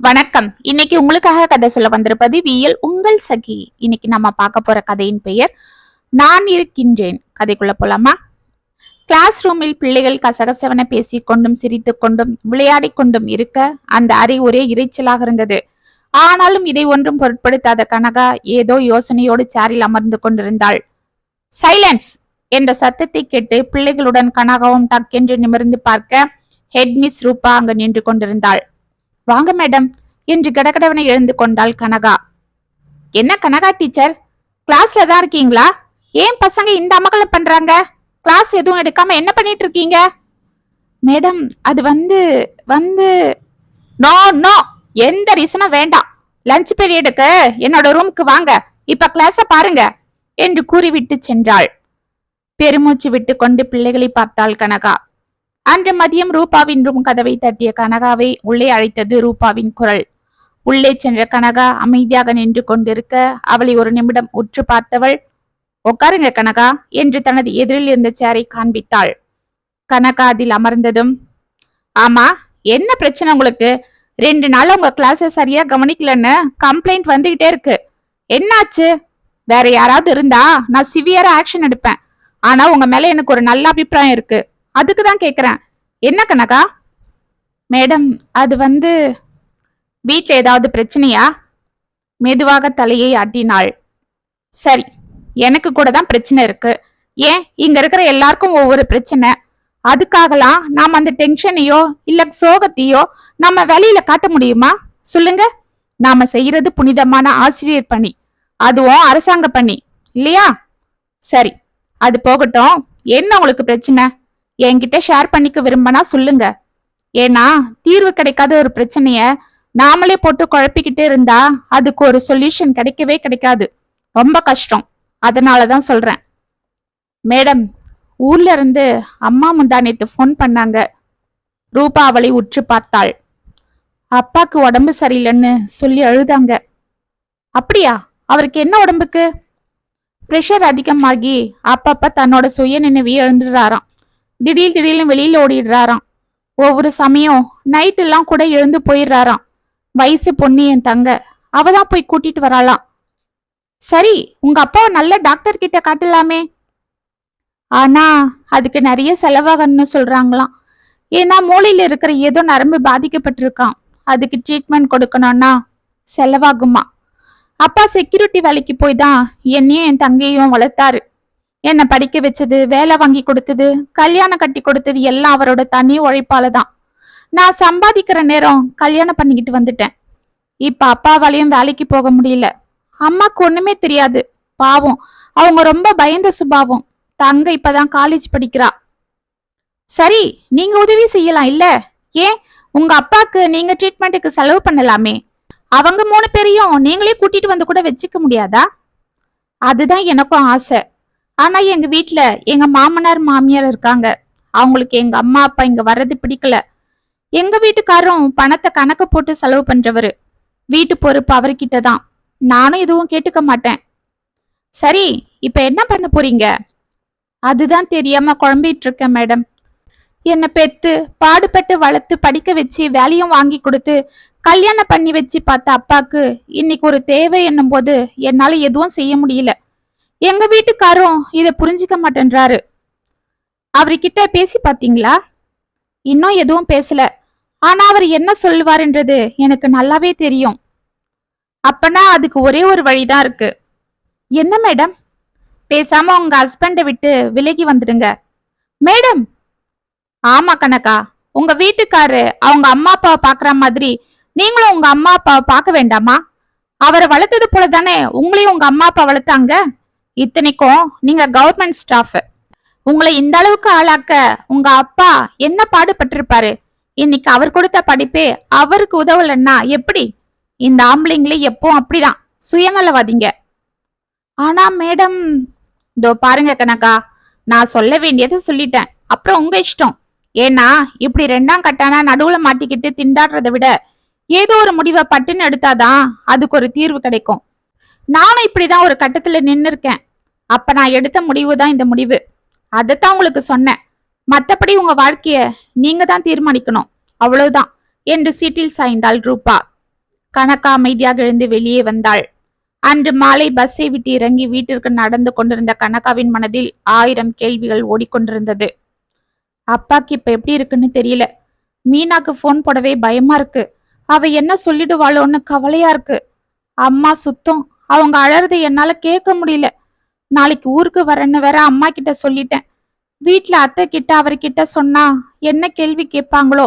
வணக்கம். இன்னைக்கு உங்களுக்காக கதை சொல்ல வந்திருப்பது வியல் உங்கள் சகி. இன்னைக்கு நம்ம பார்க்க போற கதையின் பெயர் நான் இருக்கின்றேன். கதைக்குள்ள போலாமா? கிளாஸ் ரூமில் பிள்ளைகள் கசகசவன பேசிக் கொண்டும் சிரித்து கொண்டும் விளையாடி கொண்டும் இருக்க அந்த அறை ஒரே இரைச்சலாக இருந்தது. ஆனாலும் இதை ஒன்றும் பொருட்படுத்தாத கனகா ஏதோ யோசனையோடு சேரில் அமர்ந்து கொண்டிருந்தாள். சைலன்ஸ் என்ற சத்தத்தை கேட்டு பிள்ளைகளுடன் கனகாவும் டக்கென்று நிமிர்ந்து பார்க்க ஹெட் மிஸ் ரூபா அங்கு நின்று கொண்டிருந்தாள். வாங்க மேடம் என்று கடகடவனை எழுந்து கொண்டாள் கனகா. என்ன கனகா டீச்சர்? கிளாஸ்ல தான் இருக்கீங்களா? ஏன் பசங்க இந்த அமகலம் பண்றாங்க? கிளாஸ் எதுவும் எடுக்காம என்ன பண்ணிட்டு இருக்கீங்க? மேடம் அது வந்து வந்து நோ நோ எந்த ரீசனும் வேண்டாம். லஞ்ச் பீரியடுக்கு என்னோட ரூமுக்கு வாங்க. இப்ப கிளாஸ பாருங்க என்று கூறிவிட்டு சென்றாள். பெருமூச்சு விட்டு கொண்டு பிள்ளைகளை பார்த்தாள் கனகா. அன்று மதியம் ரூபாவின் ரூம் கதவை தட்டிய கனகாவை உள்ளே அழைத்தது ரூபாவின் குரல். உள்ளே சென்ற கனகா அமைதியாக நின்று கொண்டிருக்க அவளை ஒரு நிமிடம் உற்று பார்த்தவள் உட்காருங்க கனகா என்று தனது எதிரில் இருந்த சேரை காண்பித்தாள். கனகா அதில் அமர்ந்ததும் ஆமா என்ன பிரச்சனை உங்களுக்கு? ரெண்டு நாள் உங்க கிளாஸை சரியா கவனிக்கலன்னு கம்ப்ளைண்ட் வந்துகிட்டே இருக்கு. என்னாச்சு? வேற யாராவது இருந்தா நான் சிவியரா ஆக்ஷன் எடுப்பேன். ஆனா உங்க மேல எனக்கு ஒரு நல்ல அபிப்பிராயம் இருக்கு. அதுக்கு தான் கேட்குறேன் என்ன கனகா? மேடம் அது வந்து வீட்டில் ஏதாவது பிரச்சனையா? மெதுவாக தலையை ஆட்டினாள். சரி எனக்கு கூட தான் பிரச்சனை இருக்கு. ஏன்? இங்க இருக்கிற எல்லாருக்கும் ஒவ்வொரு பிரச்சனை. அதுக்காகலாம் நாம் அந்த டென்ஷனையோ இல்ல சோகத்தையோ நம்ம வெளியில காட்ட முடியுமா? சொல்லுங்க. நாம செய்யறது புனிதமான ஆசிரியர் பணி. அதுவும் அரசாங்க பணி. இல்லையா? சரி அது போகட்டும். என்ன உங்களுக்கு பிரச்சனை? என்கிட்ட ஷேர் பண்ணிக்க விரும்பினா சொல்லுங்க. ஏன்னா தீர்வு கிடைக்காத ஒரு பிரச்சனைய நாமளே போட்டு குழப்பிக்கிட்டே இருந்தா அதுக்கு ஒரு சொல்யூஷன் கிடைக்கவே கிடைக்காது. ரொம்ப கஷ்டம். அதனாலதான் சொல்றேன். மேடம் ஊர்ல இருந்து அம்மா முந்தா நேத்து ஃபோன் பண்ணாங்க. ரூபா அவளை உற்று பார்த்தாள். அப்பாக்கு உடம்பு சரியில்லைன்னு சொல்லி அழுதாங்க. அப்படியா? அவருக்கு என்ன உடம்புக்கு? ப்ரெஷர் அதிகமாகி அப்பப்ப தன்னோட சுய நினைவையே எழுந்துடுறாராம் திடீர் திடீர்னு வெளியில ஓடிடுறாராம். ஒவ்வொரு சமயம் நைட் எல்லாம் கூட எழுந்து போயிடுறாராம். வயசு பொண்ணு என் தங்க அவதான் போய் கூட்டிட்டு வராளாம். சரி உங்க அப்பாவை நல்ல டாக்டர் கிட்ட காட்டலாமே. ஆனா அதுக்கு நிறைய செலவாகணும்னு சொல்றாங்களாம். ஏன்னா மூளையில இருக்கிற ஏதோ நரம்பு பாதிக்கப்பட்டிருக்கான் அதுக்கு ட்ரீட்மெண்ட் கொடுக்கணும்னா செலவாகுமா? அப்பா செக்யூரிட்டி வேலைக்கு போய் தான் என்னையும் என் தங்கையும் வளர்த்தாரு. என்னை படிக்க வச்சது வேலை வாங்கி கொடுத்தது கல்யாணம் கட்டி கொடுத்தது எல்லாம் அவரோட தனி உழைப்பால தான். நான் சம்பாதிக்கிற நேரம் கல்யாணம் பண்ணிக்கிட்டு வந்துட்டேன். இப்ப அப்பாவாலையும் வேலைக்கு போக முடியல. அம்மாக்கு ஒண்ணுமே தெரியாது. பாவம். அவங்க ரொம்ப பயந்த சுபாவம். தங்க இப்பதான் காலேஜ் படிக்கிறா. சரி நீங்க உதவி செய்யலாம் இல்ல? ஏன்? உங்க அப்பாக்கு நீங்க ட்ரீட்மெண்ட்டுக்கு செலவு பண்ணலாமே. அவங்க மூணு பேரையும் நீங்களே கூட்டிட்டு வந்து கூட வச்சுக்க முடியாதா? அதுதான் எனக்கும் ஆசை. ஆனா எங்க வீட்ல எங்க மாமனார் மாமியார் இருக்காங்க. அவங்களுக்கு எங்க அம்மா அப்பா இங்க வர்றது பிடிக்கல. எங்க வீட்டுக்காரரும் பணத்தை கணக்கு போட்டு செலவு பண்றவரு. வீட்டு பொறுப்பு அவர்கிட்ட தான் நானும் எதுவும் கேட்டுக்க மாட்டேன். சரி இப்ப என்ன பண்ண போறீங்க? அதுதான் தெரியாம குழம்பிட்டு இருக்கேன் மேடம். என்னை பெத்து பாடுபட்டு வளர்த்து படிக்க வச்சு வேலையும் வாங்கி கொடுத்து கல்யாணம் பண்ணி வச்சு பார்த்த அப்பாக்கு இன்னைக்கு ஒரு தேவை என்னும் போது என்னால எதுவும் செய்ய முடியல. எங்க வீட்டுக்காரும் இதை புரிஞ்சுக்க மாட்டேன்றாரு. அவர்கிட்ட பேசி பார்த்தீங்களா? இன்னும் எதுவும் பேசல. ஆனா அவர் என்ன சொல்லுவாருன்றது எனக்கு நல்லாவே தெரியும். அப்பனா அதுக்கு ஒரே ஒரு வழிதான் இருக்கு. என்ன மேடம்? பேசாம உங்க ஹஸ்பண்டை விட்டு விலகி வந்துடுங்க. மேடம்! ஆமா கணக்கா உங்க வீட்டுக்காரு அவங்க அம்மா அப்பாவை பாக்குற மாதிரி நீங்களும் உங்க அம்மா அப்பாவை பார்க்க வேண்டாமா? அவரை வளர்த்தது போல தானே உங்களையும் உங்க அம்மா அப்பா வளர்த்தாங்க? இத்தனைக்கும் நீங்க கவர்மெண்ட் ஸ்டாஃப் உங்களை இந்த அளவுக்கு ஆளாக்க உங்க அப்பா என்ன பாடுபட்டிருப்பாரு? இன்னைக்கு அவர் கொடுத்த படிப்பே அவருக்கு உதவலன்னா எப்படி? இந்த ஆம்பளைங்களே எப்போ அப்படிதான். சுயநலவாதிங்க. ஆனா மேடம் இதோ பாருங்க கனகா நான் சொல்ல வேண்டியதை சொல்லிட்டேன். அப்புறம் உங்க இஷ்டம். ஏன்னா இப்படி ரெண்டாம் கட்டானா நடுவுல மாட்டிக்கிட்டு திண்டாடுறதை விட ஏதோ ஒரு முடிவை பட்டுன்னு எடுத்தாதான் அதுக்கு ஒரு தீர்வு கிடைக்கும். நானும் இப்படிதான் ஒரு கட்டத்துல நின்னு இருக்கேன் அப்ப நான் எடுத்த முடிவு தான் இந்த முடிவு. அதைத்தான் உங்களுக்கு சொன்னேன். மத்தபடி உங்க வாழ்க்கைய நீங்க தான் தீர்மானிக்கணும். அவ்வளவுதான். என்று சீட்டில் சாய்ந்தாள் ரூபா. கணக்கா அமைதியாக எழுந்து வெளியே வந்தாள். அன்று மாலை பஸ்ஸை விட்டு இறங்கி வீட்டிற்கு நடந்து கொண்டிருந்த கனகாவின் மனதில் ஆயிரம் கேள்விகள் ஓடிக்கொண்டிருந்தது. அப்பாக்கு இப்ப எப்படி இருக்குன்னு தெரியல. மீனாக்கு ஃபோன் போடவே பயமா இருக்கு. அவ என்ன சொல்லிடுவாளோன்னு கவலையா இருக்கு. அம்மா சுத்தம். அவங்க அழறதை என்னால கேட்க முடியல. நாளைக்கு ஊருக்கு வரேன்னு வேற அம்மா கிட்ட சொல்லிட்டேன். வீட்டுல அத்தை கிட்ட அவர்கிட்ட சொன்னா என்ன கேள்வி கேட்பாங்களோ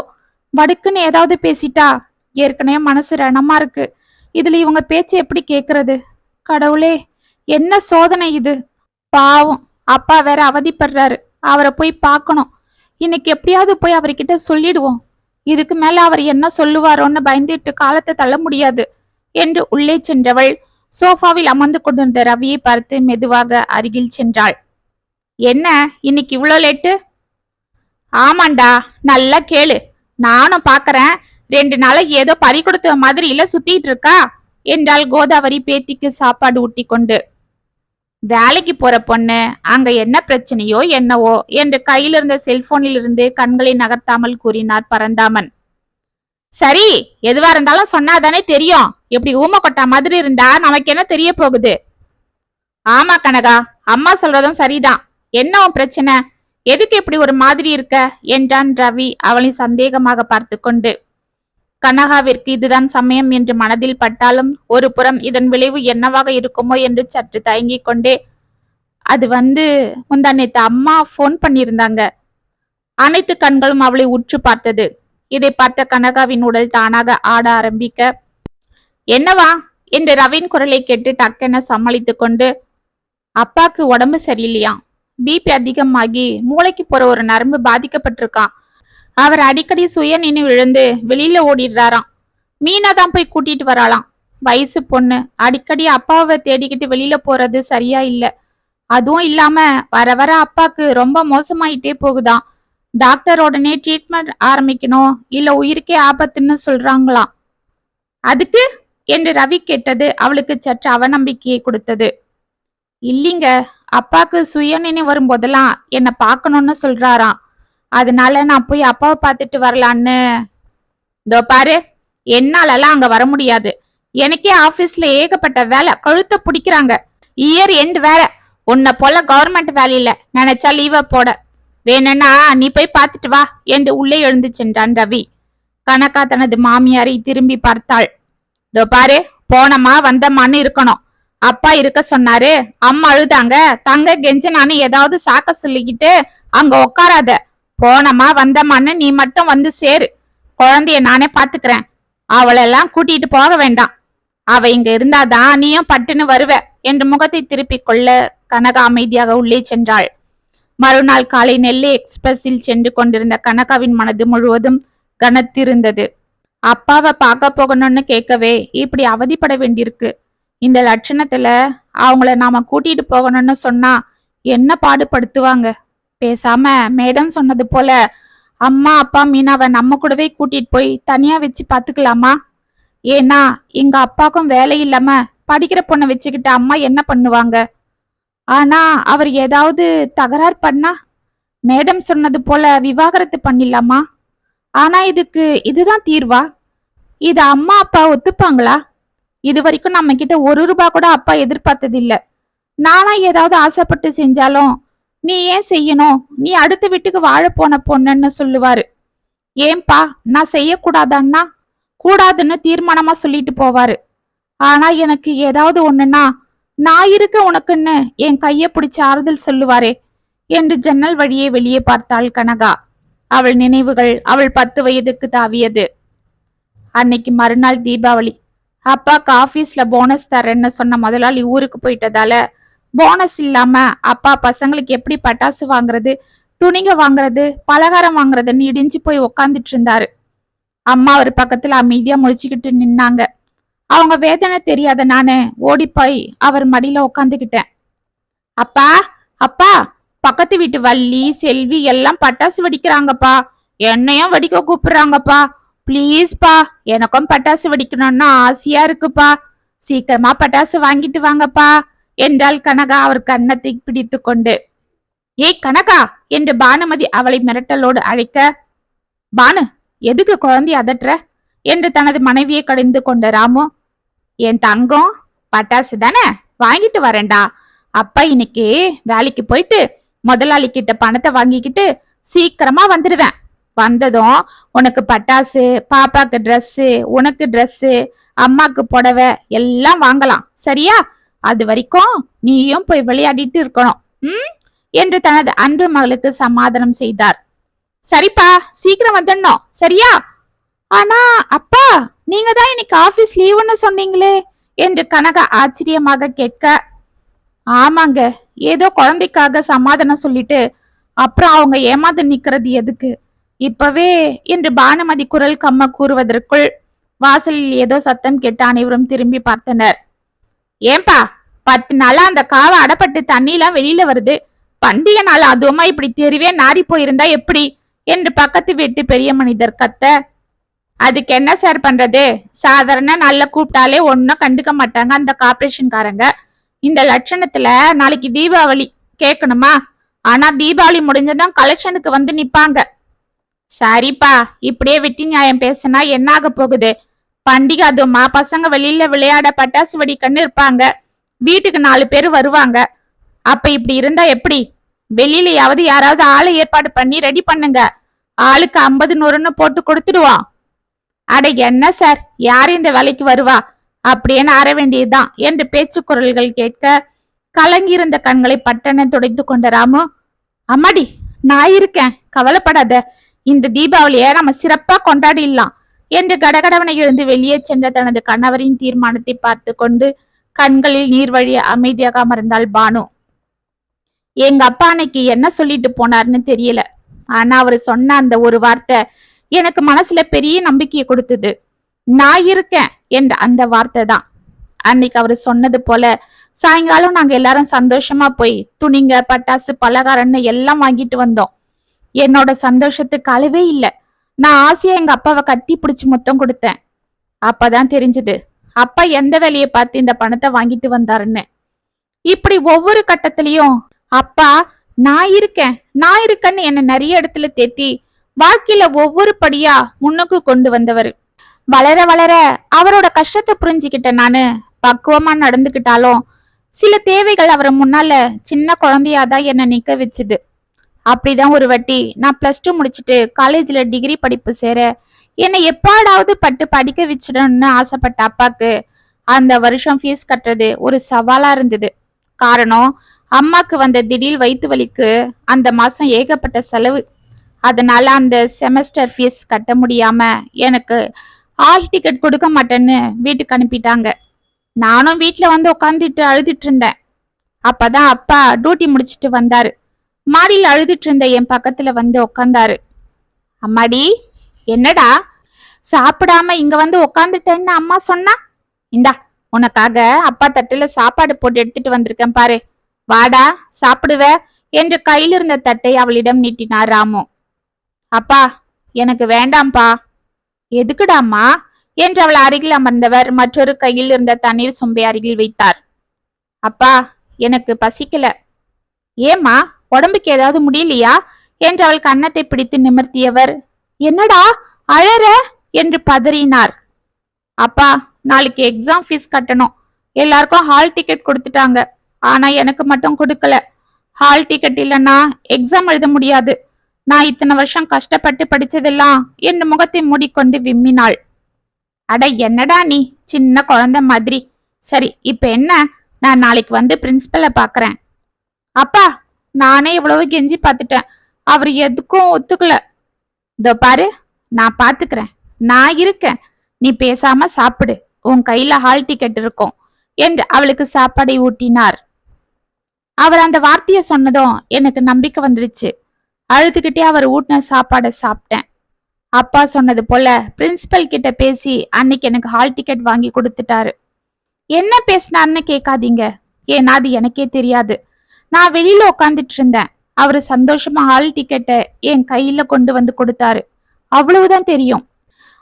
வடுக்குன்னு ஏதாவது பேசிட்டா ஏற்கனவே மனசு ரணமா இருக்கு. இதுல இவங்க பேச்சு எப்படி கேக்குறது? கடவுளே என்ன சோதனை இது? பாவம் அப்பா வேற அவதிப்படுறாரு. அவரை போய் பார்க்கணும். இன்னைக்கு எப்படியாவது போய் அவர்கிட்ட சொல்லிடுவோம். இதுக்கு மேல அவர் என்ன சொல்லுவாரோன்னு பயந்துட்டு காலத்தை தள்ள முடியாது. என்று உள்ளே சென்றவள் சோஃபாவில் அமர்ந்து கொண்டிருந்த ரவியை பார்த்து மெதுவாக அருகில் சென்றாள். என்ன? இன்னைக்கு இவ்வளோ லேட்டு? ஆமாண்டா நல்லா கேளு. நானும் பாக்குறேன். ரெண்டு நாளா ஏதோ பறி கொடுத்த மாதிரியில சுத்திட்டு இருக்கா? என்றாள் கோதாவரி பேத்திக்கு சாப்பாடு ஊட்டி கொண்டு வேலைக்கு போற பொண்ணு. அங்க என்ன பிரச்சனையோ என்னவோ? என்று கையில் இருந்த செல்போனில் இருந்து கண்களை நகர்த்தாமல் கூறினார் பரந்தாமன். சரி எதுவா இருந்தாலும் சொன்னாதானே தெரியும். இப்படி ஊமை கொட்டா மாதிரி இருந்தா நமக்கு என்ன தெரிய போகுது? ஆமா கனகா அம்மா சொல்றதும் சரிதான். என்ன உன் பிரச்சனை? எதுக்கு இப்படி ஒரு மாதிரி இருக்க? என்றான் ரவி அவளை சந்தேகமாக பார்த்து கொண்டு. கனகாவிற்கு இதுதான் சமயம் என்று மனதில் பட்டாலும் ஒரு புறம் இதன் விளைவு என்னவாக இருக்குமோ என்று சற்று தயங்கிக் கொண்டே அது வந்து முந்தா நேத்து அம்மா ஃபோன் பண்ணியிருந்தாங்க. அனைத்து கண்களும் அவளை உற்று பார்த்தது. இதை பார்த்த கனகாவின் உடல் தானாக ஆட ஆரம்பிக்க என்னவா? என்று ரவின் குரலை கேட்டு டக்கென சமாளித்து கொண்டு அப்பாக்கு உடம்பு சரியில்லையா? பிபி அதிகமாகி மூளைக்கு போற ஒரு நரம்பு பாதிக்கப்பட்டிருக்கான் அவர் அடிக்கடி சுய நினைவு இழந்து வெளியில ஓடிடுறாராம். மீனா தான் போய் கூட்டிட்டு வராளாம். வயசு பொண்ணு. அடிக்கடி அப்பாவை தேடிக்கிட்டு வெளியில போறது சரியா இல்ல. அதுவும் இல்லாம வர வர அப்பாக்கு ரொம்ப மோசமாயிட்டே போகுதாம். டாக்டர் உடனே ட்ரீட்மெண்ட் ஆரம்பிக்கணும். இல்ல உயிருக்கே ஆபத்துன்னு சொல்றாங்களாம் அதுக்கு என்று ரவி கேட்டது அவளுக்கு சற்று அவநம்பிக்கையை கொடுத்தது. இல்லைங்க அப்பாக்கு சுயநினை வரும்போதெல்லாம் என்னை பார்க்கணும்னு சொல்றாராம். அதனால நான் போய் அப்பாவை பார்த்துட்டு வரலான்னு. இதோ பாரு என்னாலலாம் அங்க வர முடியாது. எனக்கே ஆபீஸ்ல ஏகப்பட்ட வேலை கழுத்தை பிடிக்கிறாங்க. இயர் எண்ட் வேற. உன்னை போல கவர்மெண்ட் வேலையில நினைச்சா லீவை போட. வேணன்னா நீ போய் பார்த்துட்டு வா என்று உள்ளே எழுந்து சென்றான் ரவி. கனகா தனது மாமியாரை திரும்பி பார்த்தாள். இதோ பாரு போனமா வந்தமான்னு இருக்கணும். அப்பா இருக்க சொன்னாரு அம்மா அழுதாங்க. தங்க கெஞ்சனான்னு ஏதாவது சாக்க சொல்லிக்கிட்டு அங்க உட்காராத போனமா வந்தமான்னு நீ மட்டும் வந்து சேரு. குழந்தைய நானே பாத்துக்கிறேன் அவளெல்லாம் கூட்டிட்டு போக வேண்டாம். அவ இங்க இருந்தாதான் நீயும் பட்டுன்னு வருவ என்று முகத்தை திருப்பிக் கொள்ள கனகா அமைதியாக உள்ளே சென்றாள். மறுநாள் காலை நெல்லை எக்ஸ்பிரஸில் சென்று கொண்டிருந்த கனகாவின் மனது முழுவதும் கனத்திருந்தது. அப்பாவை பார்க்க போகணும்னு கேட்கவே இப்படி அவதிப்பட வேண்டியிருக்கு. இந்த லட்சணத்துல அவங்கள நாம கூட்டிட்டு போகணும்னு சொன்னா என்ன பாடுபடுத்துவாங்க? பேசாம மேடம் சொன்னது போல அம்மா அப்பா மீனாவை நம்ம கூடவே கூட்டிட்டு போய் தனியா வச்சு பாத்துக்கலாமா? ஏன்னா எங்க அப்பாக்கும் வேலை இல்லாம படிக்கிற பொண்ணை வச்சுக்கிட்டு அம்மா என்ன பண்ணுவாங்க? ஆனா அவர் ஏதாவது தகராறு பண்ணா? மேடம் சொன்னது போல விவாகரத்து பண்ணிடலாமா? ஆனா இதுக்கு இதுதான் தீர்வா? இது அம்மா அப்பா ஒத்துப்பாங்களா? இது வரைக்கும் நம்ம கிட்ட ஒரு ரூபா கூட அப்பா எதிர்பார்த்தது இல்ல நானா ஏதாவது ஆசைப்பட்டு செஞ்சாலும் நீ ஏன் செய்யணும்? நீ அடுத்த வீட்டுக்கு வாழ போன பொண்ணுன்னு சொல்லுவாரு. ஏன்பா நான் செய்யக்கூடாதான்னா? கூடாதுன்னு தீர்மானமா சொல்லிட்டு போவாரு. ஆனா எனக்கு ஏதாவது ஒண்ணுன்னா நான் இருக்க உனக்குன்னு என் கைய பிடிச்ச ஆறுதல் சொல்லுவாரே என்று ஜன்னல் வழியே வெளியே பார்த்தாள் கனகா. அவள் நினைவுகள் அவள் பத்து வயதுக்கு தாவியது. அன்னைக்கு மறுநாள் தீபாவளி. அப்பாக்கு ஆபீஸ்ல போனஸ் தரேன்னு சொன்ன முதலாளி ஊருக்கு போயிட்டதால போனஸ் இல்லாம அப்பா பசங்களுக்கு எப்படி பட்டாசு வாங்குறது துணிங்க வாங்குறது பலகாரம் வாங்குறதுன்னு இடிஞ்சு போய் உக்காந்துட்டு இருந்தாரு. அம்மா ஒரு பக்கத்துல அமைதியா முடிச்சுக்கிட்டு நின்னாங்க. அவங்க வேதனை தெரியாத நானே ஓடி போய் அவர் மடியில உக்காந்துக்கிட்டேன். அப்பா அப்பா பக்கத்து வீட்டு வள்ளி செல்வி எல்லாம் பட்டாசு வெடிக்கிறாங்கப்பா. என்னையும் வெடிக்க கூப்பிடுறாங்கப்பா. ப்ளீஸ்ப்பா எனக்கும் பட்டாசு வெடிக்கணும்னு ஆசையா இருக்குப்பா. சீக்கிரமா பட்டாசு வாங்கிட்டு வாங்கப்பா என்றாள் கனகா அவர் கன்னத்தை பிடித்து கொண்டு ஏய் கனகா என்று பானுமதி அவளை மிரட்டலோடு அழைக்க பானு எதுக்கு குழந்தை அதட்டுற? என்று தனது மனைவியை கடிந்து கொண்ட ராமு என் தங்கம் பட்டாசு தானே? வாங்கிட்டு வரேன்டா. அப்பா இன்னைக்கு வேலைக்கு போயிட்டு முதலாளி கிட்ட பணத்தை வாங்கிக்கிட்டு சீக்கிரமா வந்துடுவேன். வந்ததும் உனக்கு பட்டாசு பாப்பாக்கு ட்ரெஸ்ஸு உனக்கு ட்ரெஸ்ஸு அம்மாக்கு புடவை எல்லாம் வாங்கலாம். சரியா? அது வரைக்கும் நீயும் போய் விளையாடிட்டு இருக்கணும். ம்? என்று தனது அன்பு மகளுக்கு சமாதானம் செய்தார். சரிப்பா சீக்கிரம் வந்துடணும். சரியா? ஆனா அப்பா நீங்க தான் இன்னைக்கு ஆபீஸ் லீவுன்னு சொன்னீங்களே என்று கனகா ஆச்சரியமாக கேட்க ஆமாங்க ஏதோ குழந்தைக்காக சமாதானம் சொல்லிட்டு அப்புறம் அவங்க ஏமாந்து நிக்கிறது எதுக்கு? இப்பவே என்று பானுமதி குரல் கம்ம கூறுவதற்குள் வாசலில் ஏதோ சத்தம் கேட்டு அனைவரும் திரும்பி பார்த்தனர். ஏன்பா பத்து நாளா அந்த காவை அடப்பட்டு தண்ணியெல்லாம் வெளியில வருது. பண்டிகை நாள் அதுவுமா இப்படி தெருவே நாடி போயிருந்தா எப்படி? என்று பக்கத்து வீட்டு பெரிய மனிதர் கத்த அதுக்கு என்ன சார் பண்றது? சாதாரண நல்ல கூப்பிட்டாலே ஒன்னும் கண்டுக்க மாட்டாங்க அந்த கார்பரேஷன்காரங்க இந்த லட்சணத்துல நாளைக்கு தீபாவளி கேட்கணுமா? ஆனா தீபாவளி முடிஞ்சதான் கலெக்ஷனுக்கு வந்து நிப்பாங்க. சரிப்பா இப்படியே வெட்டி நியாயம் பேசினா என்ன ஆக போகுது? பண்டிகை அதுமா பசங்க வெளியில விளையாட பட்டாசு வெடிக்கன்னு இருப்பாங்க. வீட்டுக்கு நாலு பேர் வருவாங்க. அப்ப இப்படி இருந்தா எப்படி? வெளியிலயாவது யாராவது ஆளை ஏற்பாடு பண்ணி ரெடி பண்ணுங்க. ஆளுக்கு ஐம்பது நூறுன்னு போட்டு கொடுத்துடுவோம். அட என்ன சார்? யார் இந்த வேலைக்கு வருவா? அப்படின்னு அற வேண்டியதுதான் என்று பேச்சு குரல்கள் கேட்க கலங்கியிருந்த கண்களை பட்டன துடைத்து கொண்ட ராமு அம்மாடி நான் இருக்கேன். கவலைப்படாத. இந்த தீபாவளியை நம்ம சிறப்பா கொண்டாடிடலாம் என்று கடகடவனை எழுந்து வெளியே சென்ற தனது கணவரின் தீர்மானத்தை பார்த்து கொண்டு கண்களில் நீர் வழிய அமைதியாக அமர்ந்தாள் பானு. எங்க அப்பா அன்னைக்கு என்ன சொல்லிட்டு போனார்னு தெரியல. ஆனா அவர் சொன்ன அந்த ஒரு வார்த்தை எனக்கு மனசுல பெரிய நம்பிக்கையை கொடுத்தது. நான் இருக்கேன் என்ற அந்த வார்த்தை தான். அன்னைக்கு அவர் சொன்னது போல சாயங்காலம் நாங்க எல்லாரும் சந்தோஷமா போய் துணிங்க பட்டாசு பலகாரம்னு எல்லாம் வாங்கிட்டு வந்தோம். என்னோட சந்தோஷத்துக்கு அளவே இல்ல. நான் ஆசையா எங்க அப்பாவை கட்டி பிடிச்சி மொத்தம் கொடுத்தேன். அப்பதான் தெரிஞ்சது அப்பா எந்த வேலையை பார்த்து இந்த பணத்தை வாங்கிட்டு வந்தாருன்னு. இப்படி ஒவ்வொரு கட்டத்திலயும் அப்பா நான் இருக்கேன் நான் இருக்கேன்னு என்ன நிறைய இடத்துல தேத்தி வாழ்க்கையில ஒவ்வொரு படியா முன்னுக்கு கொண்டு வந்தவர். வளர வளர அவரோட கஷ்டத்தை புரிஞ்சுக்கிட்ட நானு பக்குவமா நடந்துக்கிட்டாலும் சில தேவைகள் அவரை முன்னால சின்ன குழந்தையாதான் என்னை நிக்க வச்சுது. அப்படிதான் ஒரு வாட்டி நான் பிளஸ் டூ முடிச்சுட்டு காலேஜ்ல டிகிரி படிப்பு சேர என்னை எப்பாடாவது பட்டு படிக்க வச்சிடணும்னு ஆசைப்பட்ட அப்பாக்கு அந்த வருஷம் ஃபீஸ் கட்டுறது ஒரு சவாலா இருந்தது. காரணம் அம்மாக்கு வந்த திடீர் வயிற்று வலிக்கு அந்த மாசம் ஏகப்பட்ட செலவு. அதனால அந்த செமஸ்டர் ஃபீஸ் கட்ட முடியாம எனக்கு ஆல் டிக்கெட் கொடுக்க மாட்டேன்னு வீட்டுக்கு அனுப்பிட்டாங்க. நானும் வீட்டில் வந்து உட்காந்துட்டு அழுதுட்டு இருந்தேன். அப்பதான் அப்பா டியூட்டி முடிச்சிட்டு வந்தாரு. மாடியில் அழுதுட்டு இருந்த என் பக்கத்துல வந்து உக்காந்தாரு. அம்மாடி என்னடா? சாப்பிடாம இங்க வந்து உக்காந்துட்டேன்னு அம்மா சொன்னா? இந்தா உனக்காக அப்பா தட்டுல சாப்பாடு போட்டு எடுத்துட்டு வந்திருக்கேன் பாரு. வாடா சாப்பிடுவ என்று கையில் இருந்த தட்டை அவளிடம் நீட்டினார் ராமு. அப்பா எனக்கு வேண்டாம்ப்பா. எதுக்குடாம்மா? என்று அவள் அருகில் அமர்ந்தவர் மற்றொரு கையில் இருந்த தண்ணீர் சொம்பை அருகில் வைத்தார். அப்பா எனக்கு பசிக்கல. ஏம்மா உடம்புக்கு ஏதாவது முடியலையா? என்று அவள் கன்னத்தை பிடித்து நிமிர்த்தியவர். என்னடா அழற? என்று பதறினார். அப்பா நாளைக்கு எக்ஸாம் ஃபீஸ் கட்டணும். எல்லாருக்கும் ஹால் டிக்கெட் கொடுத்துட்டாங்க. ஆனா எனக்கு மட்டும் கொடுக்கல. ஹால் டிக்கெட் இல்லைன்னா எக்ஸாம் எழுத முடியாது. நான் இத்தனை வருஷம் கஷ்டப்பட்டு படிச்சதெல்லாம் என் முகத்தை மூடிக்கொண்டு விம்மினாள். அட என்னடா நீ? சின்ன குழந்தை மாதிரி. சரி இப்ப என்ன? நான் நாளைக்கு வந்து பிரின்சிபலை பாக்குறேன். அப்பா நானே இவ்வளவு கெஞ்சி பார்த்துட்டேன். அவர் எதுக்கும் ஒத்துக்கல. இதோ பாரு நான் பாத்துக்கிறேன். நான் இருக்கேன். நீ பேசாம சாப்பிடு. உன் கையில ஹால் டிக்கெட் இருக்கும் என்று அவளுக்கு சாப்பாடை ஊட்டினார். அவர் அந்த வார்த்தையை சொன்னதும் எனக்கு நம்பிக்கை வந்துடுச்சு. அழுதுகிட்டே அவர் ஊட்டின சாப்பாடை சாப்பிட்டேன். அப்பா சொன்னது போல பிரின்சிபல் கிட்ட பேசி அன்னைக்கு எனக்கு ஹால் டிக்கெட் வாங்கி கொடுத்துட்டாரு. என்ன பேசினார்னு கேட்காதீங்க. ஏன்னா அது எனக்கே தெரியாது. நான் வெளியில உட்காந்துட்டு இருந்தேன். அவரு சந்தோஷமா ஹால் டிக்கெட்டை என் கையில கொண்டு வந்து கொடுத்தாரு. அவ்வளவுதான் தெரியும்.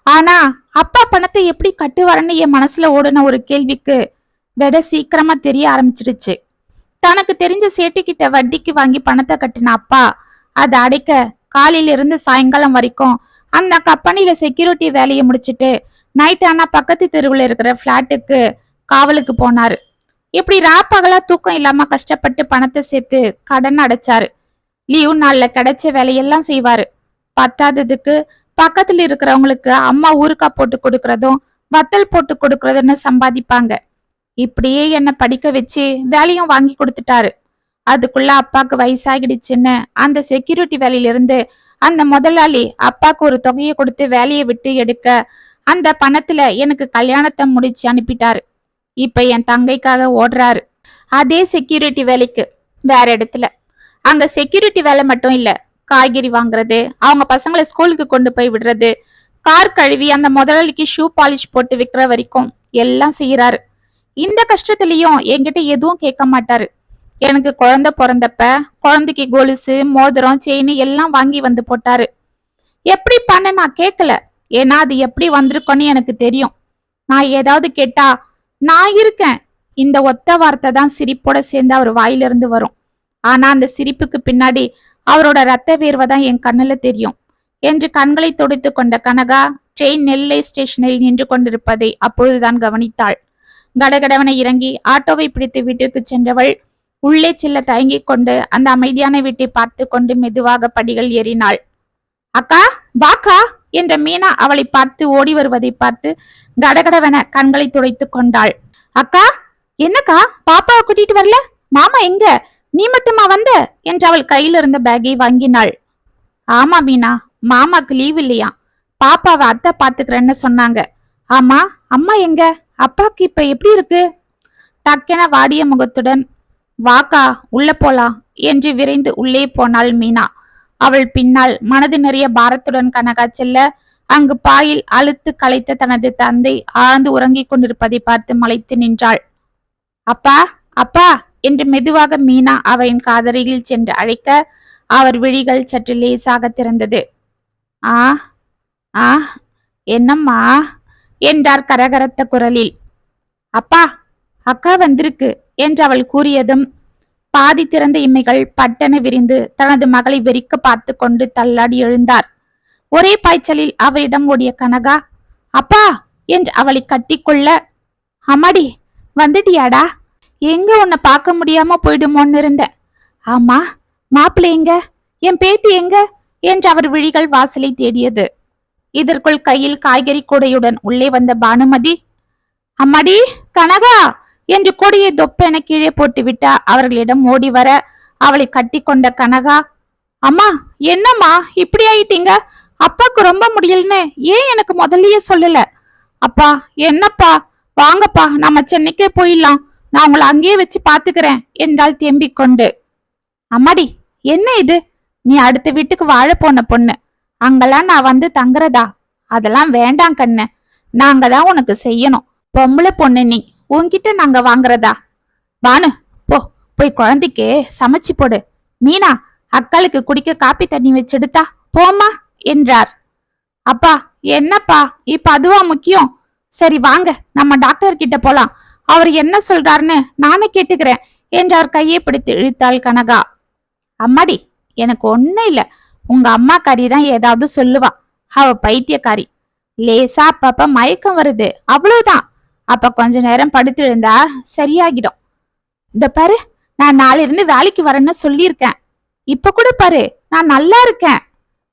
ஆனா அப்பா பணத்தை எப்படி கட்டுவாருன்னு என் மனசுல ஓடின ஒரு கேள்விக்கு விட சீக்கிரமா தெரிய ஆரம்பிச்சிடுச்சு. தனக்கு தெரிஞ்ச சேட்டுக்கிட்ட வட்டிக்கு வாங்கி பணத்தை கட்டின அப்பா அதை அடைக்க காலையிலிருந்து சாயங்காலம் வரைக்கும் அந்த கம்பெனில செக்யூரிட்டி வேலையை முடிச்சிட்டு நைட் ஆனா பக்கத்து தெருவில் இருக்கிற ஃப்ளாட்டுக்கு காவலுக்கு போனாரு. இப்படி ராப்பகலா தூக்கம் இல்லாம கஷ்டப்பட்டு பணத்தை சேர்த்து கடன் அடைச்சாரு. லீவு நாள்ல கிடைச்ச வேலையெல்லாம் செய்வாரு. பத்தாததுக்கு பக்கத்துல இருக்கிறவங்களுக்கு அம்மா ஊருக்கா போட்டு கொடுக்கறதும் வத்தல் போட்டு கொடுக்கறதுன்னு சம்பாதிப்பாங்க. இப்படியே என்ன படிக்க வச்சு வேலையும் வாங்கி கொடுத்துட்டாரு. அதுக்குள்ள அப்பாக்கு வயசாகிடுச்சுன்னு அந்த செக்யூரிட்டி வேலையிலிருந்து அந்த முதலாளி அப்பாக்கு ஒரு தொகையை கொடுத்து வேலையை விட்டு எடுக்க அந்த பணத்துல எனக்கு கல்யாணத்தை முடிச்சு அனுப்பிட்டாரு. இப்ப என் தங்கைக்காக ஓடுறாரு. அதே செக்யூரிட்டி வேலைக்கு வேற இடத்துல. அங்க செக்யூரிட்டி வேலை மட்டும் இல்ல காய்கறி வாங்குறது அவங்க பசங்களை ஸ்கூலுக்கு கொண்டு போய் விடுறது கார் கழுவி அந்த முதலாளிக்கு ஷூ பாலிஷ் போட்டு விற்கிற வரைக்கும் எல்லாம் செய்யறாரு இந்த கஷ்டத்திலையும் என்கிட்ட எதுவும் கேட்க மாட்டாரு. எனக்கு குழந்தை பிறந்தப்ப குழந்தைக்கு கொலுசு மோதிரம் செயின் எல்லாம் வாங்கி வந்து போட்டாரு. எப்படி பண்ண நான் கேட்கல ஏன்னா அது எப்படி வந்திருக்கோன்னு எனக்கு தெரியும். நான் ஏதாவது கேட்டா நான் இருக்கேன். இந்த ஒத்த வார்த்தை தான் சிரிப்போட சேர்ந்து அவர் வாயிலிருந்து வரும். ஆனா அந்த சிரிப்புக்கு பின்னாடி அவரோட ரத்த வேர்வை தான் என் கண்ணுல தெரியும். என்று கண்களை துடைத்து கொண்ட கனகா ட்ரெயின் நெல்லை ஸ்டேஷனில் நின்று கொண்டிருப்பதை அப்பொழுதுதான் கவனித்தாள். கடகடவனை இறங்கி ஆட்டோவை பிடித்து வீட்டிற்கு சென்றவள் உள்ளே செல்ல தயங்கிக் கொண்டு அந்த அமைதியான வீட்டை பார்த்து கொண்டு மெதுவாக படிகள் ஏறினாள். அக்கா வாக்கா என்ற மீனா அவளை பார்த்து ஓடி வருவதை பார்த்து கடகடவென கண்களை துடைத்து கொண்டாள். அக்கா என்னக்கா பாப்பாவை கூட்டிட்டு வரல? மாமா எங்க? நீ மட்டுமா வந்த? என்று அவள் கையில் இருந்த பேக்கை வாங்கினாள். ஆமா மீனா மாமாக்கு லீவ் இல்லையா? பாப்பாவை அத்தை பாத்துக்கிறேன்னு சொன்னாங்க. ஆமா அம்மா எங்க? அப்பாக்கு இப்ப எப்படி இருக்கு? டக்கென வாடிய முகத்துடன் வாக்கா உள்ள போலாம் என்று விரைந்து உள்ளே போனாள் மீனா. அவள் பின்னால் மனது நிறைய பாரத்துடன் கனகா செல்ல அங்கு பாயில் அழுத்து களைத்த தனது தந்தை ஆழ்ந்து உறங்கிக் கொண்டிருப்பதை பார்த்து மலைத்து நின்றாள். அப்பா அப்பா! என்று மெதுவாக மீனா அவன் காதரியில் சென்று அழைக்க அவர் விழிகள் சற்று லேசாக திறந்தது. ஆ ஆ என்னம்மா? என்றார் கரகரத்த குரலில். அப்பா அக்கா வந்திருக்கு என்று அவள் கூறியதும் பாதி திறந்த இமைகள் பட்டென விரிந்து தனது மகளை வெறிக்க பார்த்து கொண்டு தள்ளாடி எழுந்தார். ஒரே பாய்ச்சலில் அவரிடம் ஓடிய கனகா அப்பா! என்று அவளை கட்டிக்கொள்ள அம்மாடி வந்துட்டியாடா? எங்க உன்னை பார்க்க முடியாம போயிடுமோன்னு இருந்த. ஆமா மாப்பிள்ளை எங்க? என் பேத்தி எங்க? என்று அவர் விழிகள் வாசலை தேடியது. இதற்குள் கையில் காய்கறி கூடையுடன் உள்ளே வந்த பானுமதி அம்மாடி கனகா! என்று கொடியை தொப்பென கீழே போட்டுவிட்டு. அவர்களிடம் ஓடி வர அவளை கட்டி கொண்ட கனகா அம்மா என்னம்மா இப்படி ஆயிட்டீங்க? அப்பாக்கு ரொம்ப முடியலன்னு ஏன் எனக்கு முதல்லயே சொல்லல? அப்பா என்னப்பா? வாங்கப்பா நம்ம சென்னைக்கே போயிடலாம். நான் உங்களை அங்கேயே வச்சு பாத்துக்கிறேன் என்றால் தேம்பிக் கொண்டு. அம்மாடி என்ன இது? நீ அடுத்த வீட்டுக்கு வாழ போன பொண்ணு. அங்கெல்லாம் நான் வந்து தங்குறதா? அதெல்லாம் வேண்டாம் கண்ணு. நாங்க தான் உனக்கு செய்யணும். பொம்பளை பொண்ணு நீ. உன்கிட்ட நாங்க வாங்குறதா? வானு போ போய் குழந்தைக்கு சமைச்சு போடு. மீனா அக்காளுக்கு குடிக்க காப்பி தண்ணி வச்செடுத்தா போம்மா என்றார். அப்பா என்னப்பா இப்ப அதுவா முக்கியம்? சரி வாங்க நம்ம டாக்டர் கிட்ட போலாம். அவர் என்ன சொல்றாருன்னு நானே கேட்டுக்கிறேன் என்றார் கையை பிடித்து இழுத்தாள் கனகா. அம்மாடி எனக்கு ஒண்ணும் இல்ல. உங்க அம்மா கறி தான் ஏதாவது சொல்லுவா. அவ பைத்தியக்காரி. லேசா அப்பப்ப மயக்கம் வருது. அவ்வளவுதான். அப்ப கொஞ்ச நேரம் படுத்து எழுந்தா சரியாகிடும். இந்த பாரு நான் நாளை இருந்து வேலைக்கு வரேன்னு சொல்லியிருக்கேன். இப்ப கூட பாரு நான் நல்லா இருக்கேன்.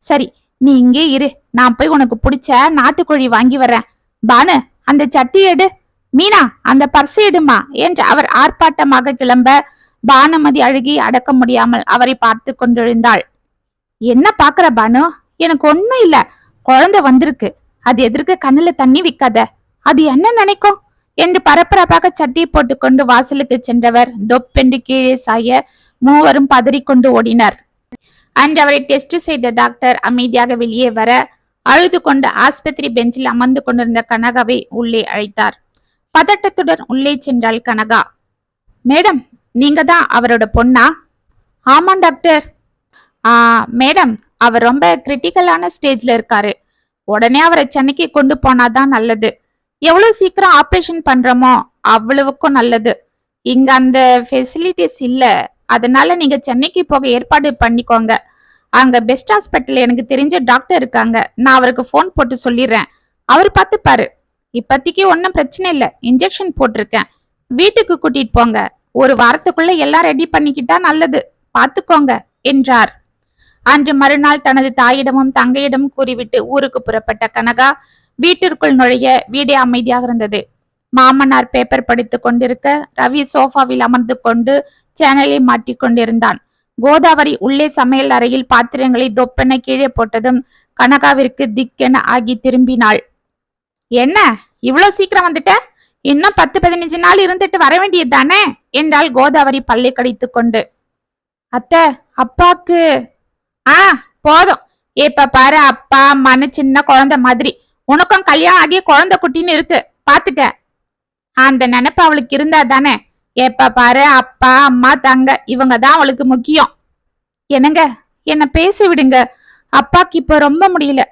சரி நீ இங்கே இரு. நான் போய் உனக்கு பிடிச்ச நாட்டுக்கோழி வாங்கி வரேன் பானு அந்த சட்டி எடு. மீனா அந்த பர்ஸ் எடுமா என்று அவர் ஆர்ப்பாட்டமாக கிளம்ப பானுமதி அழுகி அடக்க முடியாமல் அவரை பார்த்து கொண்டிருந்தாள். என்ன பாக்குற பானு? எனக்கு ஒண்ணும் இல்ல. குழந்தை வந்திருக்கு. அது எதிர்க்க கண்ணுல தண்ணி விக்காத? அது என்ன நினைக்கும்? என்று பரபரப்பாக சட்டியை போட்டுக்கொண்டு வாசலுக்கு சென்றவர் தொப்பென்று கீழே சாய மூவரும் பதறிக்கொண்டு ஓடினர். அன்று அவரை டெஸ்ட் செய்த டாக்டர் அமைதியாக வெளியே வர அழுது கொண்டு ஆஸ்பத்திரி பெஞ்சில் அமர்ந்து கொண்டிருந்த கனகாவை உள்ளே அழைத்தார். பதட்டத்துடன் உள்ளே சென்றாள் கனகா. மேடம் நீங்க தான் அவரோட பொண்ணா? ஆமா டாக்டர் ஆ மேடம் அவர் ரொம்ப கிரிட்டிக்கலான ஸ்டேஜ்ல இருக்காரு. உடனே அவரை சென்னைக்கு கொண்டு போனாதான் நல்லது. எவ்வளவு சீக்கிரம் ஆபரேஷன் பண்றோமோ அவ்வளவுக்கும் நல்லது. இங்க அந்த ஃபெசிலிட்டிஸ் இல்ல. அதனால நீங்க சென்னைக்கு போக ஏற்பாடு பண்ணிக்கோங்க. அங்க பெஸ்ட் ஹாஸ்பிட்டல் எனக்கு தெரிஞ்ச டாக்டர் இருக்காங்க. நான் அவருக்கு ஃபோன் போட்டு சொல்லிடுறேன். அவர் பார்த்துப்பாரு. இப்பத்திக்கு ஒன்றும் பிரச்சனை இல்லை. இன்ஜெக்ஷன் போட்டிருக்கேன். வீட்டுக்கு கூட்டிட்டு போங்க. ஒரு வாரத்துக்குள்ள எல்லாம் ரெடி பண்ணிக்கிட்டா நல்லது. பார்த்துக்கோங்க என்றார். அன்று மறுநாள் தனது தாயிடமும் தங்கையிடமும் கூறிவிட்டு ஊருக்கு புறப்பட்ட கனகா வீட்டிற்குள் நுழைய வீடே அமைதியாக இருந்தது. மாமனார் பேப்பர் படித்துக் கொண்டிருக்க ரவி சோஃபாவில் அமர்ந்து கொண்டு சேனலை மாட்டிக்கொண்டிருந்தான் கோதாவரி உள்ளே சமையல் அறையில் பாத்திரங்களை தொப்பென கீழே போட்டதும் கனகாவிற்கு திக்கென ஆகி திரும்பினாள். என்ன? இவ்வளவு சீக்கிரம் வந்துட்ட? இன்னும் பத்து பதினஞ்சு நாள் இருந்துட்டு வர வேண்டியது தானே? என்றாள் கோதாவரி பல்லை கடித்து கொண்டு. அத்த அப்பாக்கு. ஆ போதும். இப்ப பாரு அப்பா அம்மான்னு சின்ன குழந்தை மாதிரி உனக்கும் கல்யாணம் ஆகி குழந்தை குட்டின்னு இருக்கு. பாத்துக்க. அந்த நினைப்பு அவளுக்கு இருந்தா தானே. எப்ப பாரு அப்பா அம்மா தங்க இவங்க தான் அவளுக்கு முக்கியம். என்னங்க? என்ன பேச விடுங்க. அப்பாக்கு இப்ப ரொம்ப முடியல.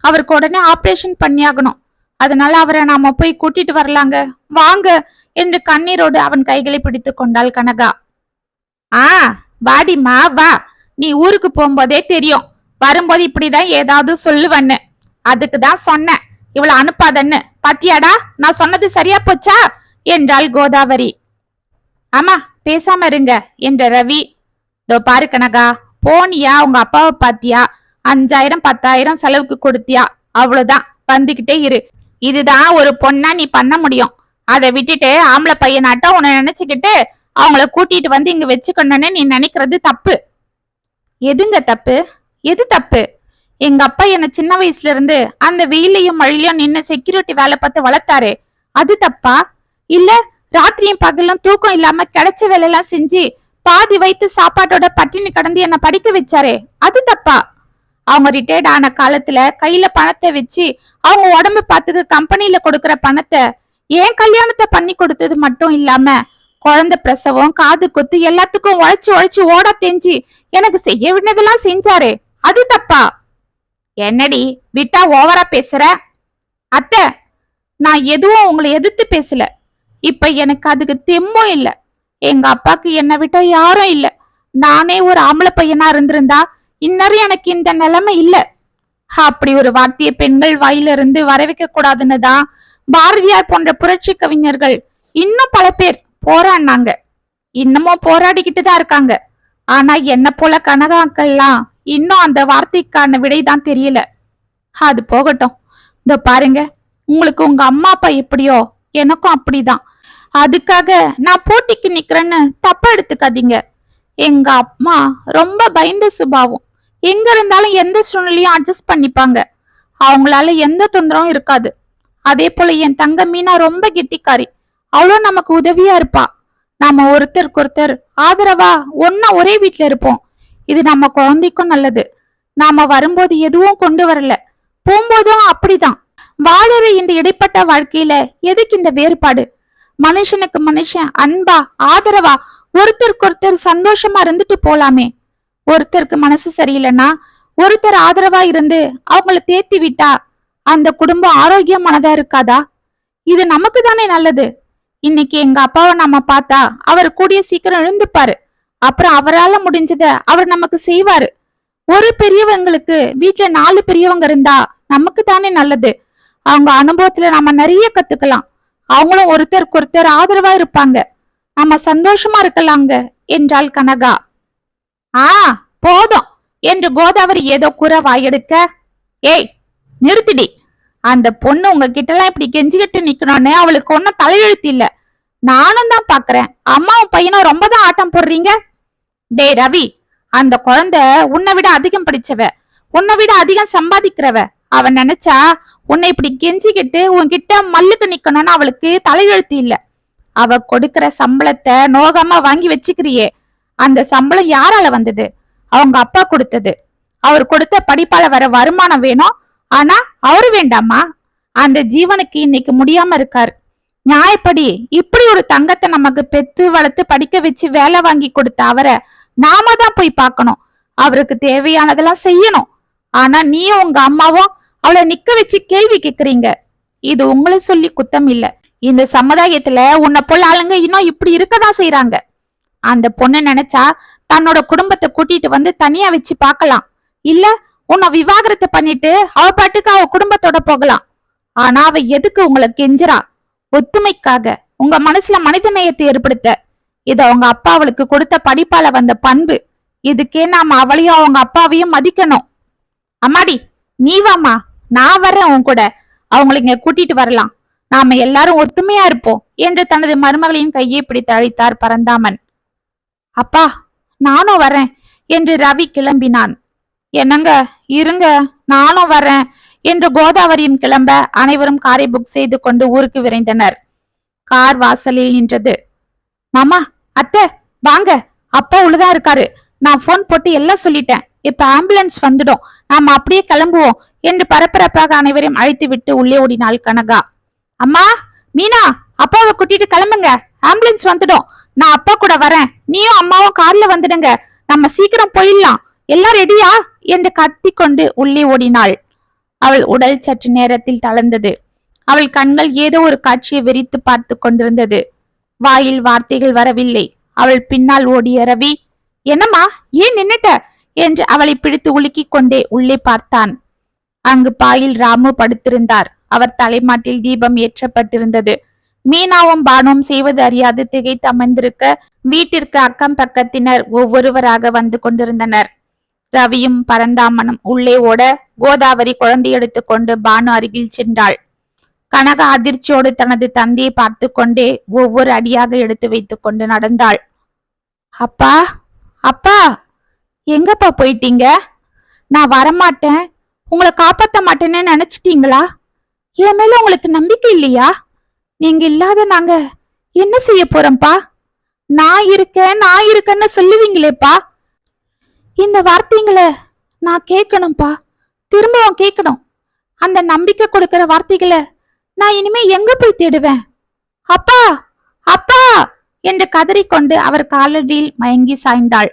அவருக்கு உடனே ஆபரேஷன் பண்ணியாகணும். அதனால அவரை நாம போய் கூட்டிட்டு வரலாங்க. வாங்க. என்று கண்ணீரோடு அவன் கைகளை பிடித்து கொண்டாள் கனகா. ஆ வாடிமா வா. நீ ஊருக்கு போகும்போதே தெரியும். வரும்போது இப்படிதான் ஏதாவது சொல்லுவன்னு. அதுக்கு தான் சொன்னேன். இவளை அனுப்பாதன்னு. பாத்தியாடா நான் சொன்னது சரியா போச்சா? என்றாள் கோதாவரி. ஆமா பேசாம இருங்க என்ற ரவி. இதோ பாரு கனகா போனியா உங்க அப்பாவை பாத்தியா? அஞ்சாயிரம் பத்தாயிரம் செலவுக்கு கொடுத்தியா? அவ்வளவுதான் வந்துகிட்டே இரு. இதுதான் ஒரு பொண்ணா நீ பண்ண முடியும். அதை விட்டுட்டு ஆம்பளை பையனாட்டம் உன்னை நினைச்சுக்கிட்டு அவங்கள கூட்டிட்டு வந்து இங்க வச்சுக்கணும்னு நீ நினைக்கிறது தப்பு. எதுங்க தப்பு? எது தப்பு? எங்க அப்பா என்ன சின்ன வயசுல இருந்து அந்த வெயிலையும் மழையிலையும் நின்னு செக்யூரிட்டி வேலை பார்த்து வளர்த்தாரு. அது தப்பா? இல்ல ராத்திரியும் பகலும் தூக்கம் இல்லாம கிடைச்ச வேலையெல்லாம் செஞ்சு பாதி வைத்து சாப்பாட்டோட பட்டினி கடந்து என்ன படிக்க வச்சாரே அது தப்பா? அவங்க ரிட்டையர்ட் ஆன காலத்துல கையில பணத்தை வச்சு அவங்க உடம்பு பார்த்துக்க கம்பெனில கொடுக்கற பணத்தை ஏன் கல்யாணத்தை பண்ணி கொடுத்தது மட்டும் இல்லாம குழந்தை பிரசவம் காது குத்து எல்லாத்துக்கும் உழைச்சு உழைச்சு ஓட தெரிஞ்சு எனக்கு செய்ய விடுனதெல்லாம் செஞ்சாரே அது தப்பா? என்னடி விட்டா ஓவரா பேசுற? அத்தை நான் எதுவும் உங்களை எதிர்த்து பேசல. இப்ப எனக்கு அதுக்கு தெம்பும் இல்ல. எங்க அப்பாக்கு என்னை விட்டா யாரும் இல்ல. நானே ஒரு ஆம்பளை பையனா இருந்திருந்தா இன்னரும் எனக்கு இந்த நிலைமை இல்ல. அப்படி ஒரு வார்த்தையை பெண்கள் வாயிலிருந்து வரவைக்க கூடாதுன்னு தான் பாரதியார் போன்ற புரட்சி கவிஞர்கள் இன்னும் பல பேர் போராடினாங்க. இன்னமும் போராடிக்கிட்டு தான் இருக்காங்க. ஆனா என்ன போல கனகாக்கள்லாம் இன்னும் அந்த வார்த்தைக்கான விடைதான் தெரியல. அது போகட்டும். இதோ பாருங்க. உங்களுக்கு உங்க அம்மா அப்பா எப்படியோ எனக்கும் அப்படிதான். அதுக்காக நான் போட்டிக்கு நிக்கிறேன்னு தப்பா எடுத்துக்காதீங்க. எங்க அம்மா ரொம்ப பயந்த சுபாவம். எங்க இருந்தாலும் எந்த சூழ்நிலையும் அட்ஜஸ்ட் பண்ணிப்பாங்க. அவங்களால எந்த தொந்தரவும் இருக்காது. அதே போல என் தங்க மீனா ரொம்ப கெட்டிக்காரி. அவ்வளோ நமக்கு உதவியா இருப்பா. நாம ஒருத்தருக்கு ஒருத்தர் ஆதரவா ஒன்னா ஒரே வீட்ல இருப்போம். இது நம்ம குழந்தைக்கும் நல்லது. நாம வரும்போது எதுவும் கொண்டு வரல. போகும்போதும் அப்படிதான். வாழற இந்த இடைப்பட்ட வாழ்க்கையில எதுக்கு இந்த வேறுபாடு? மனுஷனுக்கு மனுஷன் அன்பா ஆதரவா ஒருத்தருக்கு ஒருத்தர் சந்தோஷமா இருந்துட்டு போலாமே. ஒருத்தருக்கு மனசு சரியில்லைன்னா ஒருத்தர் ஆதரவா இருந்து அவங்கள தேத்தி விட்டா அந்த குடும்பம் ஆரோக்கியமானதா இருக்காதா? இது நமக்கு தானே நல்லது. இன்னைக்கு எங்க அப்பாவை நம்ம பார்த்தா அவர் கூடிய சீக்கிரம் எழுந்துப்பாரு. அப்புறம் அவரால முடிஞ்சத அவர் நமக்கு செய்வாரு. ஒரு பெரியவங்களுக்கு வீட்டுல நாலு பெரியவங்க இருந்தா நமக்கு தானே நல்லது. அவங்க அனுபவத்துல நாம நிறைய கத்துக்கலாம். அவங்களும் ஒருத்தருக்கு ஒருத்தர் ஆதரவா இருப்பாங்க. நம்ம சந்தோஷமா இருக்கலாங்க என்றாள் கனகா. ஆ போதும் என்று கோதாவரி ஏதோ கூற வாயெடுக்க. ஏய் நிறுத்திடி. அந்த பொண்ணு உங்ககிட்ட எல்லாம் இப்படி கெஞ்சிக்கிட்டு நிக்கணும்னு அவளுக்கு ஒன்னும் தலையெழுத்து இல்ல. நானும் தான் பாக்குறேன். அம்மாவும் பையனும் ரொம்ப தான் ஆட்டம் போடுறீங்க. டே ரவி அந்த குழந்தை உன்னை விட அதிகம் படிச்சவ உன்னை விட அதிகம் சம்பாதிக்கிறவ. அவன் நினைச்சா உன்னை இப்படி கெஞ்சிக்கிட்டு உன்கிட்ட மல்லுக்கு நிக்கணும்னு அவளுக்கு தலையெழுத்து இல்ல. அவ கொடுக்கிற சம்பளத்தை நோகமா வாங்கி வச்சுக்கிறியே. அந்த சம்பளம் யாரால வந்தது? அவங்க அப்பா கொடுத்தது. அவர் கொடுத்த படிப்பால வர வருமானம் வேணும். ஆனா அவரு வேண்டாமா? அந்த ஜீவனுக்கு இன்னைக்கு முடியாம இருக்காரு. நியாயப்படி இப்படி ஒரு தங்கத்தை நமக்கு பெத்து வளர்த்து படிக்க வச்சு வேலை வாங்கி கொடுத்த அவரை நாம தான் போய் பார்க்கணும். அவருக்கு தேவையானதெல்லாம் செய்யணும். ஆனா நீயும் உங்க அம்மாவும் அவளை நிக்க வச்சு கேள்வி கேக்குறீங்க. இது உங்களை சொல்லி குத்தம் இல்ல. இந்த சமுதாயத்துல உன்னை போல ஆளுங்க இன்னும் இப்படி இருக்கதான் செய்யறாங்க அந்த பொண்ணு நினைச்சா தன்னோட குடும்பத்தை கூட்டிட்டு வந்து தனியா வச்சு பார்க்கலாம். இல்ல உன்னை விவாகரத்தை பண்ணிட்டு அவ பாட்டுக்கு அவ குடும்பத்தோட போகலாம். ஆனா அவ எதுக்கு உங்களை கெஞ்சுறா? ஒத்துமைக்காக உங்க மனசுல மனித நேயத்தை ஏற்படுத்த. இது அவங்க அப்பா அவளுக்கு கொடுத்த படிப்பால வந்த பண்பு. இதுக்கே நாம அவளையும் அவங்க அப்பாவையும் மதிக்கணும். அம்மாடி நீ வாமா நான் வர்றேன் உன் கூட. அவங்களை இங்க கூட்டிட்டு வரலாம். நாம எல்லாரும் ஒத்துமையா இருப்போம் என்று தனது மருமகளின் கையை பிடித்து அழைத்தார் பரந்தாமன். அப்பா நானும் வரேன் என்று ரவி கிளம்பினான். என்னங்க இருங்க நானும் வரேன் என்று கோதாவரியும் கிளம்ப அனைவரும் காரை புக் செய்து கொண்டு ஊருக்கு விரைந்தனர். கார் வாசலில் நின்றது. மாமா அத்தை வாங்க. அப்பா உள்ளதான் இருக்காரு. நான் போன் போட்டு எல்லாம் சொல்லிட்டேன். இப்ப ஆம்புலன்ஸ் வந்துடும். நாம அப்படியே கிளம்புவோம் என்று பரபரப்பாக அனைவரையும் அழைத்து விட்டு உள்ளே ஓடினாள் கனகா. அம்மா மீனா அப்பாவை கூட்டிட்டு கிளம்புங்க. ஆம்புலன்ஸ் வந்துடும். நான் அப்பா கூட வரேன். நீயும் அம்மாவும் கார்ல வந்துடுங்க. நம்ம சீக்கிரம் போயிடலாம். எல்லாம் ரெடியா என்று கத்தி கொண்டு உள்ளே ஓடினாள். அவள் உடல் சற்று நேரத்தில் தளர்ந்தது. அவள் கண்கள் ஏதோ ஒரு காட்சியை வெறித்து பார்த்து கொண்டிருந்தது. வாயில் வார்த்தைகள் வரவில்லை. அவள் பின்னால் ஓடிய ரவி என்னம்மா ஏன் நின்னுட்ட? என்று அவளை பிடித்து உலுக்கிக் கொண்டே உள்ளே பார்த்தான். அங்கு பாயில் ராமு படுத்திருந்தார். அவர் தலைமாட்டில் தீபம் ஏற்றப்பட்டிருந்தது. மீனாவும் பானுவும் செய்வது அறியாது திகைத்து அமர்ந்திருக்க வீட்டிற்கு அக்கம் பக்கத்தினர் ஒவ்வொருவராக வந்து கொண்டிருந்தனர். ரவியும் பரந்தாமனும் உள்ளே ஓட கோதாவரி குழந்தை எடுத்துக்கொண்டு பானு அருகில் சென்றாள். கனகா அதிர்ச்சியோடு தனது தந்தையை பார்த்து கொண்டே ஒவ்வொரு அடியாக எடுத்து வைத்து கொண்டு நடந்தாள். அப்பா அப்பா எங்கப்பா போயிட்டீங்க? நான் வரமாட்டேன். உங்களை காப்பாத்த மாட்டேன்னு நினைச்சிட்டீங்களா? என் மேல உங்களுக்கு நம்பிக்கை இல்லையா? நீங்க இல்லாத நாங்க என்ன செய்ய போறோம்ப்பா? நான் இருக்கேன் நான் இருக்கேன்னு சொல்லுவீங்களேப்பா? இந்த வார்த்தைங்களை நான் கேட்கணும்ப்பா. திரும்பவும் கேட்கணும். அந்த நம்பிக்கை கொடுக்கிற வார்த்தைகளை நான் இனிமே எங்க போய் தேடுவேன்? அப்பா அப்பா! என்று கதறிக்கொண்டு அவர் காலடியில் மயங்கி சாய்ந்தாள்.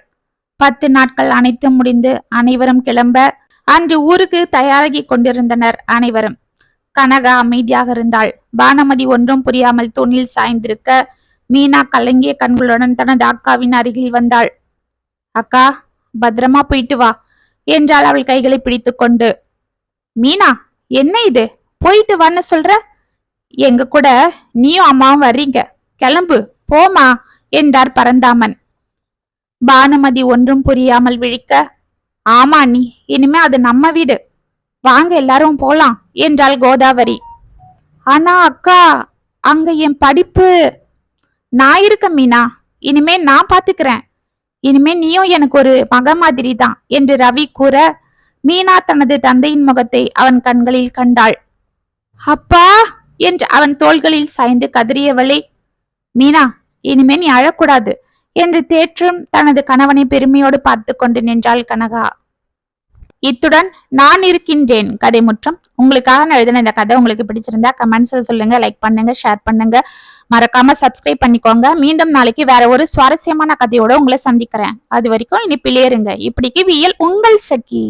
பத்து நாட்கள் அனைத்தும் முடிந்து அனைவரும் கிளம்ப அன்று ஊருக்கு தயாராகி கொண்டிருந்தனர் அனைவரும். கனகா அமைதியாக இருந்தாள். பானமதி ஒன்றும் புரியாமல் தூணில் சாய்ந்திருக்க மீனா கலங்கிய கண்களுடன் தனது அக்காவின் அருகில் வந்தாள். அக்கா பத்திரமா போயிட்டு வா என்றாள் அவள் கைகளை பிடித்து கொண்டு மீனா என்ன இது? போயிட்டு வான்னு சொல்ற? எங்க கூட நீயும் அம்மாவும் வர்றீங்க. கிளம்பு. போமா என்றார் பரந்தாமன். பானுமதி ஒன்றும் புரியாமல் விழிக்க ஆமா நீ இனிமே அது நம்ம வீடு. வாங்க எல்லாரும் போலாம் என்றாள் கோதாவரி. ஆனா அக்கா அங்க என் படிப்பு நான் இருக்க மீனா. இனிமே நான் பாத்துக்கிறேன். இனிமே நீயும் எனக்கு ஒரு மக மாதிரி தான் என்று ரவி கூற மீனா தனது தந்தையின் முகத்தை அவன் கண்களில் கண்டாள். அப்பா என்று அவன் தோள்களில் சாய்ந்து கதறியவளே மீனா இனிமே நீ அழக்கூடாது என்று தேற்றும் தனது கணவனை பெருமையோடு பார்த்து கொண்டு நின்றாள் கனகா. இத்துடன் நான் இருக்கின்றேன் கதை முற்றம் உங்களுக்காக நான் எழுதின இந்த கதை உங்களுக்கு பிடிச்சிருந்தா கமெண்ட்ஸ்ல சொல்லுங்க லைக் பண்ணுங்க ஷேர் பண்ணுங்க. மறக்காம சப்ஸ்கிரைப் பண்ணிக்கோங்க. மீண்டும் நாளைக்கு வேற ஒரு சுவாரஸ்யமான கதையோட உங்களை சந்திக்கிறேன். அது வரைக்கும் இனி பிள்ளையருங்க இப்படிக்கு வியல் உங்கள் சகி